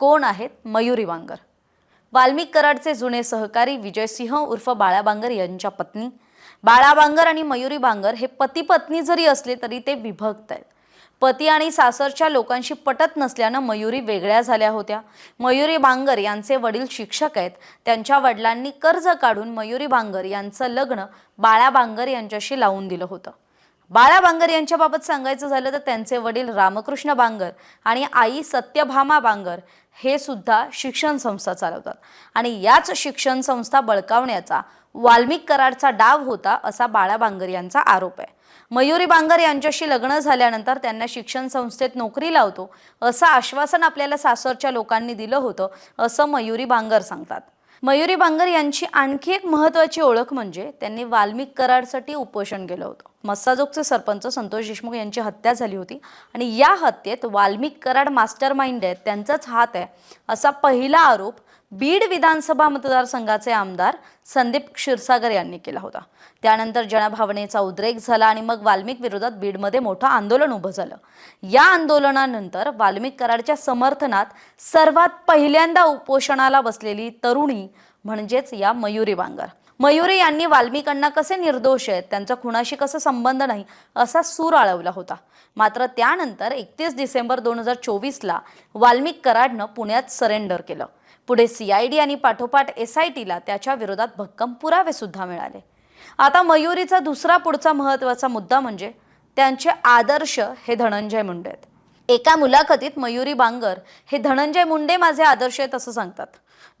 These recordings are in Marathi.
कोण आहेत? मयुरी बांगर वाल्मिक कराडचे जुने सहकारी विजयसिंह उर्फ बाळा बांगर यांच्या पत्नी. बाळा बांगर आणि मयुरी बांगर हे पती पत्नी जरी असले तरी ते विभक्त आहेत. पती आणि सासरच्या लोकांशी पटत नसल्यानं मयुरी वेगळ्या झाल्या होत्या. मयुरी बांगर यांचे वडील शिक्षक आहेत. त्यांच्या वडिलांनी कर्ज काढून मयुरी बांगर यांचं लग्न बाळा बांगर यांच्याशी लावून दिलं होतं. बाळा बांगर यांच्याबाबत सांगायचं झालं तर त्यांचे वडील रामकृष्ण बांगर आणि आई सत्यभामा बांगर हे सुद्धा शिक्षण संस्था चालवतात. आणि याच शिक्षण संस्था बळकावण्याचा वाल्मिक कराडचा डाव होता असा बाळा बांगर यांचा आरोप आहे. मयुरी बांगर यांच्याशी लग्न झाल्यानंतर त्यांना शिक्षण संस्थेत नोकरी लावतो असं आश्वासन आपल्याला सासरच्या लोकांनी दिलं होतं असं मयुरी बांगर सांगतात. मयुरी बांगर यांची आणखी एक महत्त्वाची ओळख म्हणजे त्यांनी वाल्मिक कराडसाठी उपोषण केलं होतं. मस्साजोगचे सरपंच संतोष देशमुख यांची हत्या झाली होती. आणि या हत्येत वाल्मिक कराड मास्टर माइंड आहेत त्यांचाच हात आहे असा पहिला आरोप बीड विधानसभा मतदारसंघाचे आमदार संदीप क्षीरसागर यांनी केला होता. त्यानंतर जनभावनेचा उद्रेक झाला आणि मग वाल्मिक विरोधात बीडमध्ये मोठं आंदोलन उभं झालं. या आंदोलनानंतर वाल्मिक कराडच्या समर्थनात सर्वात पहिल्यांदा उपोषणाला बसलेली तरुणी म्हणजेच या मयुरी बांगर. मयुरी यांनी वाल्मिकांना कसे निर्दोष आहेत? त्यांचा खुणाशी कसा संबंध नाही? असा सूर आळवला होता. मात्र त्यानंतर एकतीस डिसेंबर दोन हजार चोवीसला वाल्मिक कराडनं पुण्यात सरेंडर केलं. पुढे सीआयडी आणि पाठोपाठ एस आय टीला त्याच्या विरोधात भक्कम पुरावे सुद्धा मिळाले. आता मयुरीचा दुसरा पुढचा महत्त्वाचा मुद्दा म्हणजे त्यांचे आदर्श हे धनंजय मुंडे आहेत. एका मुलाखतीत मयुरी बांगर हे धनंजय मुंडे माझे आदर्श आहेत असं सांगतात.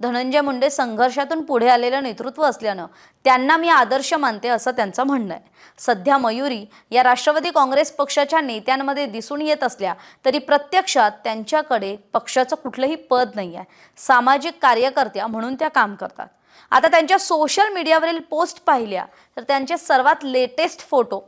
धनंजय मुंडे संघर्षातून पुढे आलेलं नेतृत्व असल्यानं त्यांना मी आदर्श मानते असं त्यांचं म्हणणं आहे. सध्या मयुरी या राष्ट्रवादी काँग्रेस पक्षाच्या नेत्यांमध्ये दिसून येत असल्या तरी प्रत्यक्षात त्यांच्याकडे पक्षाचं कुठलंही पद नाही आहे. सामाजिक कार्यकर्त्या म्हणून त्या काम करतात. आता त्यांच्या सोशल मीडियावरील पोस्ट पाहिल्या तर त्यांचे सर्वात लेटेस्ट फोटो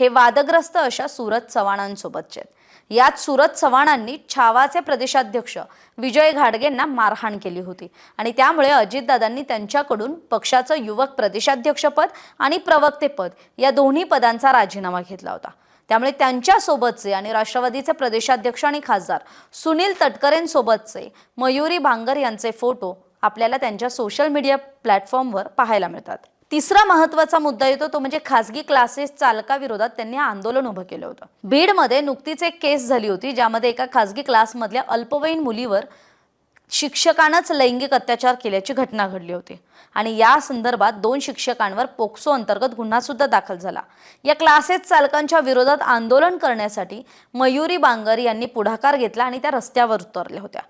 हे वादग्रस्त अशा सूरज चव्हाणांसोबतचे आहेत. यात सुरत चव्हाणांनी छावाचे प्रदेशाध्यक्ष विजय घाडगेंना मारहाण केली होती. आणि त्यामुळे अजितदादांनी त्यांच्याकडून पक्षाचं युवक प्रदेशाध्यक्षपद आणि प्रवक्तेपद या दोन्ही पदांचा राजीनामा घेतला होता. त्यामुळे त्यांच्यासोबतचे आणि राष्ट्रवादीचे प्रदेशाध्यक्ष आणि खासदार सुनील तटकरेंसोबतचे मयुरी भांगर यांचे फोटो आपल्याला त्यांच्या सोशल मीडिया प्लॅटफॉर्मवर पाहायला मिळतात. तिसरा महत्त्वाचा मुद्दा येतो तो म्हणजे खासगी क्लासेस चालकाविरोधात त्यांनी आंदोलन उभं केलं होतं. बीडमध्ये नुकतीच एक केस झाली होती ज्यामध्ये एका खासगी क्लासमधल्या अल्पवयीन मुलीवर शिक्षकानंच लैंगिक अत्याचार केल्याची घटना घडली होती. आणि या संदर्भात दोन शिक्षकांवर पोक्सो अंतर्गत गुन्हा सुद्धा दाखल झाला. या क्लासेस चालकांच्या विरोधात आंदोलन करण्यासाठी मयुरी बांगर यांनी पुढाकार घेतला आणि त्या रस्त्यावर उतरल्या होत्या.